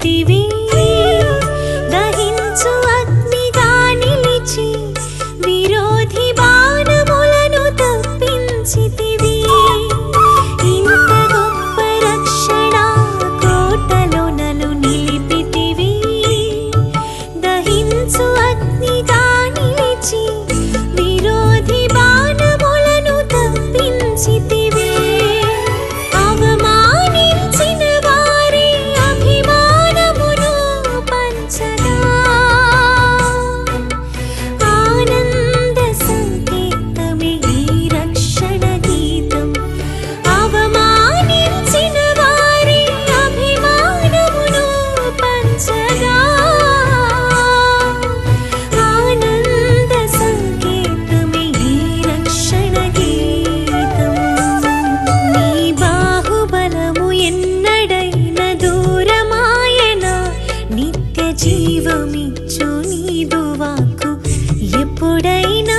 ಪ್ರೀತಿವೇ ఎప్పుడైనా